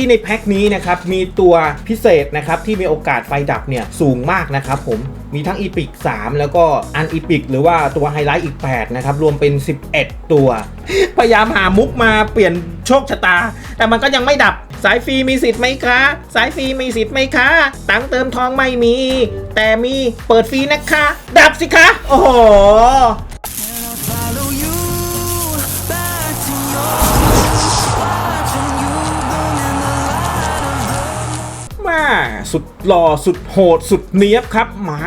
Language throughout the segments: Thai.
ที่ในแพ็คนี้นะครับมีตัวพิเศษนะครับที่มีโอกาสไฟดับเนี่ยสูงมากนะครับผมมีทั้ง e p i c 3แล้วก็อัน e p i c หรือว่าตัวไฮไลท์อีก 8 นะครับ รวมเป็น 11 ตัว พยายามหามุกมาเปลี่ยนโชคชะตา แต่มันก็ยังไม่ดับสายฟรีมีสิทธิ์ไหมคะ สายฟรีมีสิทธิ์ไหมคะ ตังค์เติมทองไม่มี แต่มีเปิดฟรีนะคะ ดับสิคะ โอ้โห สุดหล่อสุดโหด สุดเนี้ยบครับมา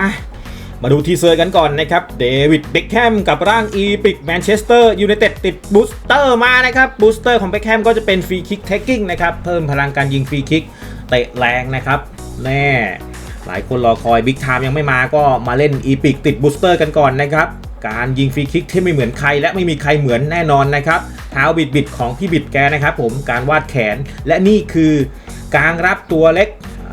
มาดูทีเซอร์กันก่อนนะครับ เดวิดเบคแฮมกับร่างอีพิกแมนเชสเตอร์ยูไนเต็ดติดบูสเตอร์มานะครับบูสเตอร์ของเบคแฮมก็จะเป็นฟรีคิกเทคกิ้งนะครับ เพิ่มพลังการยิงฟรีคิกเตะแรงนะครับ แน่หลายคนรอคอยบิ๊กไทม์ยังไม่มาก็มาเล่นอีพิกติดบูสเตอร์กันก่อนนะครับ การยิงฟรีคิกที่ไม่เหมือนใครและไม่มีใครเหมือนแน่นอนนะครับเท้าบิดบิดของพี่บิดแกนะครับผมการวาดแขนและนี่คือการรับตัวเล็ก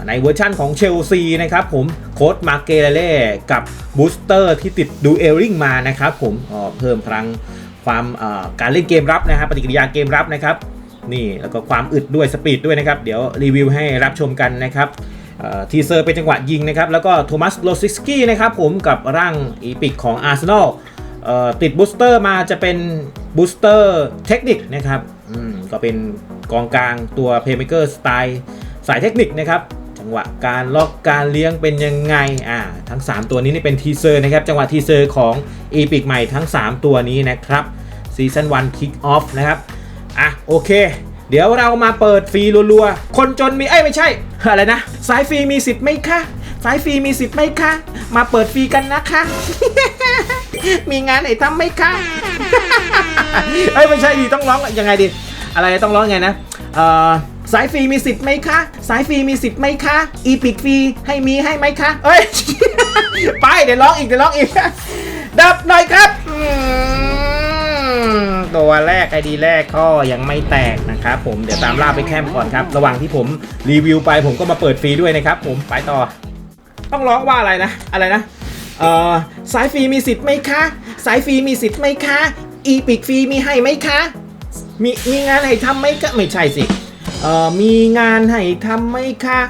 ในเวอร์ชั่นของเชลซีนะครับผมโค้ดมาเกเลเล่กับบูสเตอร์ที่ติดดูเอลลิงมานะครับผมเพิ่มพลังความการเล่นเกมรับนะครับปฏิกิริยาเกมรับนะครับนี่แล้วก็ความอึดด้วยสปีดด้วยนะครับ เดี๋ยวรีวิวให้รับชมกันนะครับทีเซอร์เป็นจังหวะยิงนะครับแล้วก็โทมัสโลซิสกี้นะครับผมกับร่างอีพิกของอาร์เซนอลติดบูสเตอร์มาจะเป็นบูสเตอร์เทคนิคนะครับก็เป็นกองกลางตัวเพย์เมเกอร์สไตล์สายเทคนิคนะครับ งหวะการล็อกการเลี้ยงเป็นยังไงอ่าทั้ง 3 ตัวนี้นี่เป็นทีเซอร์นะครับจังหวะทีเซอร์ของ e p i c ใหม่ทั้ง 3 ตัวนี้นะครับซีซั่น1 Kick Off นะครับอะโอเค เดี๋ยวเรามาเปิดฟรีรัวๆ คนจนมีเอ้ยไม่ใช่ อะไรนะ สายฟรีมีสิทธิ์ไหมคะสายฟรีมีสิทธิ์ไหมคะ มาเปิดฟรีกันนะคะ มีงานไหนทำไหมคะเอ้ยไม่ใช่ดิต้องร้องยังไงดิอะไรต้องร้องไงนะเอ่อ สายฟรีมีสิทธิ์ไหมคะ สายฟรีมีสิทธิ์ไหมคะ อีพิกฟรีให้มีให้ไหมคะ เอ้ย ไปเดี๋ยวร้องอีกเดี๋ยวร้องอีก ดับหน่อยครับ ตัวแรกไอดีแรกก็ยังไม่แตกนะครับผมเดี๋ยวตามล่าไปแคมก่อนครับ ระหว่างที่ผมรีวิวไปผมก็มาเปิดฟรีด้วยนะครับผมไปต่อ ต้องร้องว่าอะไรนะ อะไรนะเอ่อสายฟรีมีสิทธิ์ไหมคะ สายฟรีมีสิทธิ์ไหมคะ อีพิกฟรีมีให้ไหมคะ มีมีงานให้ทำไหมคะไม่ใช่สิ เอ่อมีงานให้ทำไหมคะ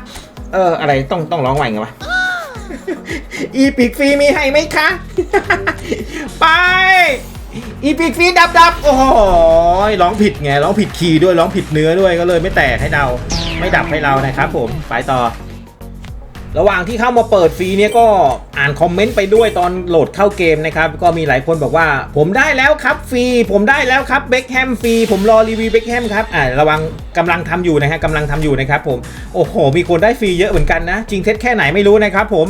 เอ่ออะไรต้องต้องร้องว่าไงวะอีพิกฟรีมีให้ไหมคะ ไป อีพิกฟรีดับดับโอ้โหร้องผิดไงร้องผิดคีย์ด้วยร้องผิดเนื้อด้วยก็เลยไม่แตกให้เราไม่ดับให้เรานะครับผมไปต่อ ระหว่างที่เข้ามาเปิดฟรีเนี่ยก็อ่านคอมเมนต์ไปด้วยตอนโหลดเข้าเกมนะครับ ก็มีหลายคนบอกว่า ผมได้แล้วครับฟรี ผมได้แล้วครับเบคแฮมฟรี ผมรอรีวิวเบคแฮมครับอ่าระวังกำลังทำอยู่นะฮะกำลังทำอยู่นะครับผม โอ้โห มีคนได้ฟรีเยอะเหมือนกันนะ จริงเท็จแค่ไหนไม่รู้นะครับผม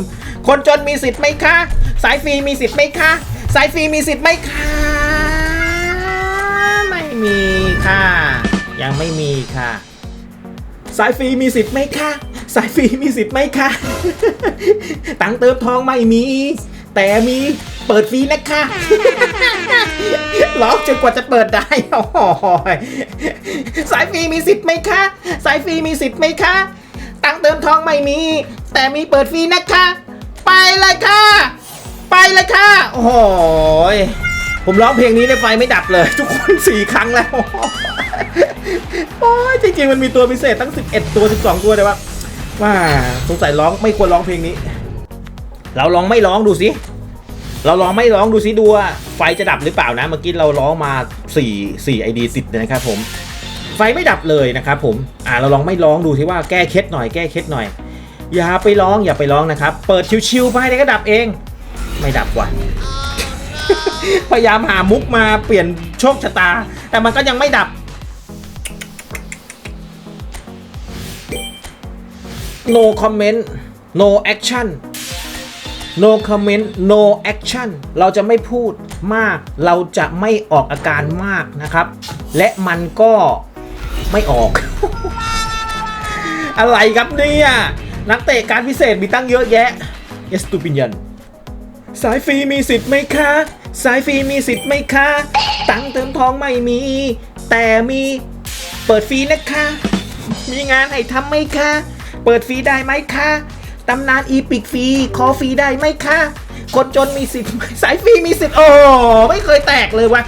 คนจนมีสิทธิ์ไหมคะ สายฟรีมีสิทธิ์ไหมคะ สายฟรีมีสิทธิ์ไหมคะ ไม่มีค่ะ ยังไม่มีค่ะ สายฟรีมีสิทธิ์ไหมคะ สายฟรีมีสิทธิ์ไหมคะ ตังค์เติมทองไม่มี แต่มีเปิดฟรีนะคะล็อกจนกว่าจะเปิดได้โอ้ยสายฟรีมีสิทธิ์ไหมคะ สายฟรีมีสิทธิ์ไหมคะ ตังค์เติมทองไม่มี แต่มีเปิดฟรีนะคะ ไปเลยค่ะ ไปเลยค่ะ โอ้โหยผมร้องเพลงนี้ในไฟไม่ดับเลย ทุกคนสี่ครั้งแล้วโอ้ยจริงๆมันมีตัวพิเศษตั้ง 11 ตัว 12 ตัวแต่ว่า ว่าสงสัยร้องไม่ควรร้องเพลงนี้ เราลองไม่ร้องดูสิเราลองไม่ร้องดูสิดูว่าไฟจะดับหรือเปล่านะ เมื่อกี้เราร้องมา4 4 ID ติดเลยนะครับผม ไฟไม่ดับเลยนะครับผมอ่าเราลองไม่ร้องดูสิว่าแก้เคล็ดหน่อยแก้เคล็ดหน่อย อย่าไปร้องอย่าไปร้องนะครับ เปิดชิวๆไปเดี๋ยก็ดับเอง ไม่ดับว่ะพยายามหามุกมาเปลี่ยนโชคชะตา แต่มันก็ยังไม่ดับ no comment no action no comment no action เราจะไม่พูดมาก เราจะไม่ออกอาการมากนะครับ และมันก็ไม่ออก อะไรครับเนี่ย นักเตะการพิเศษมีตั้งเยอะแยะ yes ตูปินยัน สายฟรีมีสิทธิ์ไหมคะ สายฟรีมีสิทธิ์ไหมคะ ตังเติมทองไม่มี แต่มีเปิดฟรีนะคะ มีงานให้ทำไหมคะ เปิดฟรีได้ไหมคะตำนานอีพิกฟรีขอฟรีได้ไหมคะคนจนมีสิทธิ์สายฟรีมีสิทธิ์โอ้ไม่เคยแตกเลยว่ะ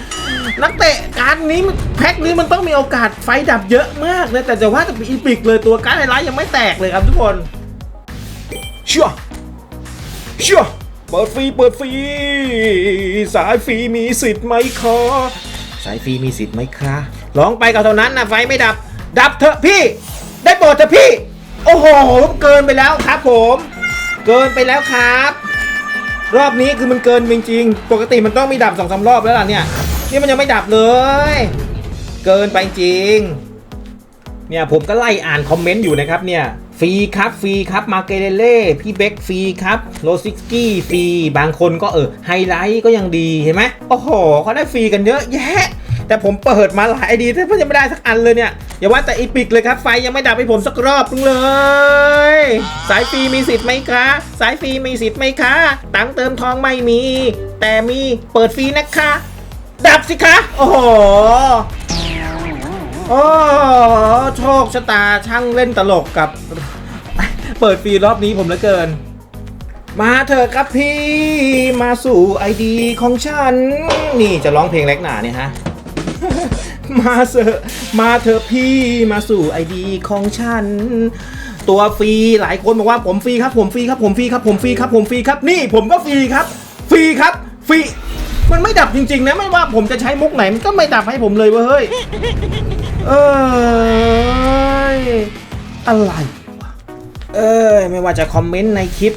นักเตะการดนี้แพ็คนี้มันต้องมีโอกาสไฟดับเยอะมากนะแต่จะว่าแต่อีพิกเลยตัวการดไฮไลท์ยังไม่แตกเลยครับทุกคนเชื่อเชื่อเปิดฟรีเปิดฟรีสายฟรีมีสิทธิ์ไหมคะสายฟรีมีสิทธิ์ไหมคะร้องไปก็เท่านั้นนะไฟไม่ดับ ดับเถอะพี่ ได้โปรดเถอะพี่ โอ้โหเกินไปแล้วครับผม เกินไปแล้วครับ รอบนี้คือมันเกินจริงๆปกติมันต้องมีดับสองสารอบแล้วล่ะเนี่ยนี่มันยังไม่ดับเลย เกินไปจริง เนี่ยผมก็ไล่อ่านคอมเมนต์อยู่นะครับเนี่ยฟรีครับฟรีครับมาเกเรเล่พี่เบ็กฟรีครับโรซิกกี้ฟรีบางคนก็เออไฮไลท์ก็ยังดีเห็นไหมโอ้โหเขาได้ฟรีกันเยอะแยะ แต่ผมเปิดมาหลายไอดีแต่ก็ยังไม่ได้สักอันเลยเนี่ย อย่าว่าแต่อีพิกเลยครับ ไฟยังไม่ดับให้ผมสักรอบนึงเลย สายฟรีมีสิทธิ์ไหมคะ สายฟรีมีสิทธิ์ไหมคะ ตังค์เติมทองไม่มี แต่มีเปิดฟรีนะคะ ดับสิคะ โอ้โหโอ้โชคชะตาช่างเล่นตลกกับ เปิดฟรีรอบนี้ผมเหลือเกิน มาเถอะครับพี่ มาสู่ไอดีของฉัน นี่จะร้องเพลงเล็กหนาเนี่ยฮะ มาเถอะมาเถอะพี่มาสู่ไอดีของฉัน ตัวฟรีหลายคนบอกว่าผมฟรีครับผมฟรีครับผมฟรีครับผมฟรีครับผมฟรีครับนี่ผมก็ฟรีครับ ฟรีครับฟรีมันไม่ดับจริงๆนะไม่ว่าผมจะใช้มุกไหนมันก็ไม่ดับให้ผมเลยเว้ยเอ้ยอะไรเอ้ยไม่ว่าจะคอมเมนต์ในคลิป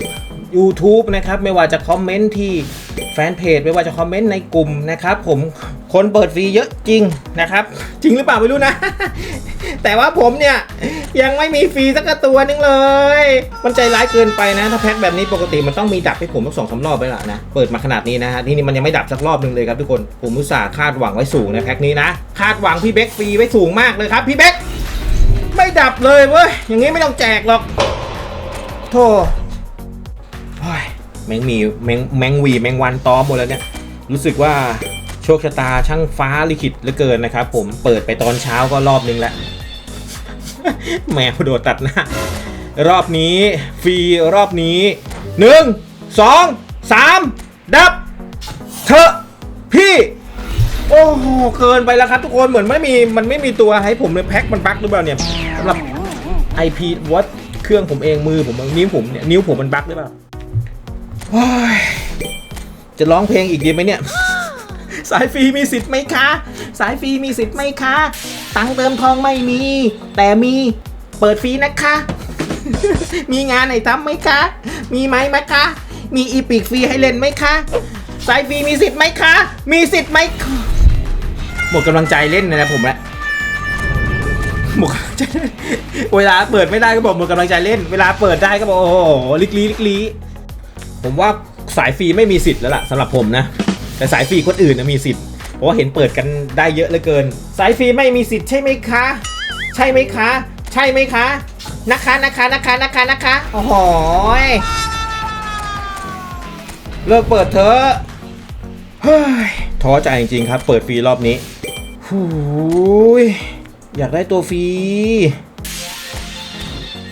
YouTube นะครับ ไม่ว่าจะคอมเมนต์ที่แฟนเพจไม่ว่าจะคอมเมนต์ในกลุ่มนะครับผม คนเปิดฟรีเยอะจริงนะครับ จริงหรือเปล่าไม่รู้นะ แต่ว่าผมเนี่ยยังไม่มีฟรีสักตัวนึงเลย มันใจร้ายเกินไปนะ ถ้าแพ็คแบบนี้ปกติมันต้องมีดับให้ผมทั้งสองสารอบไปละนะ เปิดมาขนาดนี้นะฮะที่นี่มันยังไม่ดับสักรอบหนึ่งเลยครับทุกคน ผมอุตส่าห์คาดหวังไว้สูงนะแพ็คนี้นะ คาดหวังพี่เบ็กฟรีไว้สูงมากเลยครับพี่เบ็กไม่ดับเลยเว้ย อย่างงี้ไม่ต้องแจกหรอก โธ่โอ้ยแมงมีแมงแมงวีแมงวันตอมหมดแล้วเนี่ย รู้สึกว่า โชคชะตาช่างฟ้าลิขิตเหลือเกินนะครับ ผมเปิดไปตอนเช้าก็รอบนึงแล้วแมวโดดตัดหน้ารอบนี้ฟรีรอบนี้หนึ่งสองสามดับเถอพี่โอ้โหเกินไปแล้วครับทุกคนเหมือนไม่มีมันไม่มีตัวให้ผมเลยแพ็คมันบั๊กหรือเปล่าเนี่ยสำหรับ IP วัดเครื่องผมเองมือผมนิ้วผมเนี่ยนิ้วผมมันบั๊กหรือเปล่าจะร้องเพลงอีกดีไหมเนี่ย สายฟรีมีสิทธิ์ไหมคะ สายฟรีมีสิทธิ์ไหมคะ ตังเติมทองไม่มี แต่มีเปิดฟรีนะคะ มีงานไหนทำไหมคะ มีไหมไหมคะ มีอีพิกฟรีให้เล่นไหมคะ สายฟรีมีสิทธิ์ไหมคะ มีสิทธิ์ไหมหมดกำลังใจเล่นนะผมละหมดกำลังใจเล่นเวลาเปิดไม่ได้ก็บอกหมดกำลังใจเล่น เวลาเปิดได้ก็บอกโอ้โหลิกลีลิกลีผมว่าสายฟรีไม่มีสิทธิ์แล้วล่ะสำหรับผมนะ แต่สายฟรีคนอื่นนะมีสิทธิ์เพราะว่าเห็นเปิดกันได้เยอะเหลือเกิน สายฟรีไม่มีสิทธิ์ใช่ไหมคะ ใช่ไหมคะ ใช่ไหมคะนะคะนะคะนะคะนะคะนะคะโอ้โหยเลิกเปิดเถอะเฮ้ยท้อใจจริงๆครับ เปิดฟรีรอบนี้หูยอยากได้ตัวฟรี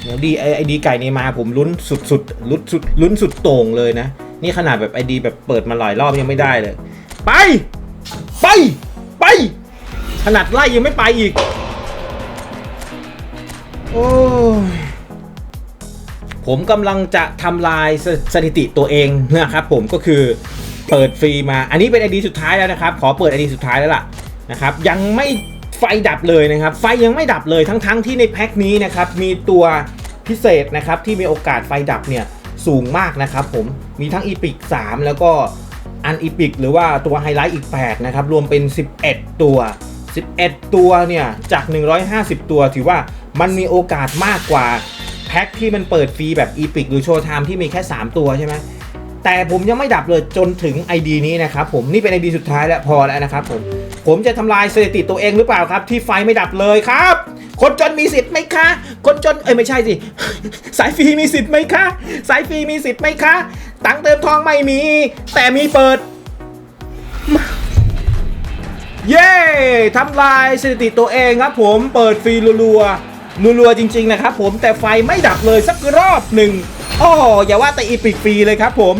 เดี๋ยวดีไอไอดีไก่นี่มาผมลุ้นสุดสุดลุ้นสุดลุ้นสุดโต่งเลยนะ นี่ขนาดแบบไอดีแบบเปิดมาหลายรอบยังไม่ได้เลย ไป ไป ไป ขนาดไล่ยังไม่ไปอีก โอ้ผมกำลังจะทำลายสสถิติตัวเองนะครับผมก็คือเปิดฟรีมา อันนี้เป็นไอดีสุดท้ายแล้วนะครับ ขอเปิดไอดีสุดท้ายแล้วล่ะนะครับยังไม่ไฟดับเลยนะครับ ไฟยังไม่ดับเลยทั้งๆที่ในแพ็คนี้นะครับมีตัวพิเศษนะครับที่มีโอกาสไฟดับเนี่ย สูงมากนะครับผมมีทั้งอีพิก3 แล้วก็อันอีพิกหรือว่าตัวไฮไลท์อีก 8 นะครับ รวมเป็น 11 ตัว 11 ตัวเนี่ย จาก 150 ตัวถือว่ามันมีโอกาสมากกว่า แพ็คที่มันเปิดฟรีแบบอีพิกหรือโชว์ไทม์ที่มีแค่ 3 ตัวใช่ไหมแต่ผมยังไม่ดับเลยจนถึง ID นี้นะครับผมนี่เป็น ID สุดท้ายแล้วพอแล้วนะครับผมผมจะทำลายสถิติตัวเองหรือเปล่าครับ ที่ไฟไม่ดับเลยครับ คนจนมีสิทธิ์ไหมคะ คนจนเอ้ยไม่ใช่สิ สายฟรีมีสิทธิ์ไหมคะ สายฟรีมีสิทธิ์ไหมคะ ตังเติมทองไม่มี แต่มีเปิด เย้ทำลายสถิติตัวเองครับผมเปิดฟรีรัวๆรัวๆจริง ๆ นะครับผมแต่ไฟไม่ดับเลยสักรอบหนึ่งโอ้อย่าว่าแต่อีพิกฟรีเลยครับผม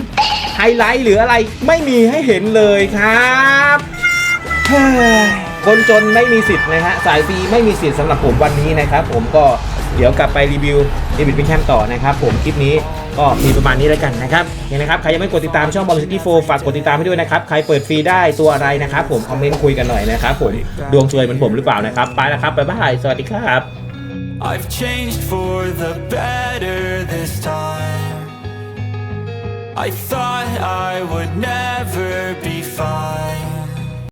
ไฮไลท์หรืออะไรไม่มีให้เห็นเลยครับ คนจนไม่มีสิทธิ์นะฮะสายฟรีไม่มีสิทธิ์สำหรับผมวันนี้นะครับผมก็เดี๋ยวกลับไปรีวิวเดวิดพิงแคมต่อนะครับผมคลิปนี้ก็มีประมาณนี้แล้วกันนะครับยังนะครับใครยังไม่กดติดตามช่องบอลซิตี้โฟฝากกดติดตามให้ด้วยนะครับใครเปิดฟรีได้ตัวอะไรนะครับผมคอมเมนต์คุยกันหน่อยนะครับผมดวงช่วยเหมือนผมหรือเปล่านะครับไปแล้วครับบ๊ายบายสวัสดีครับ I've changed for the better this time. I thought I would never be fine.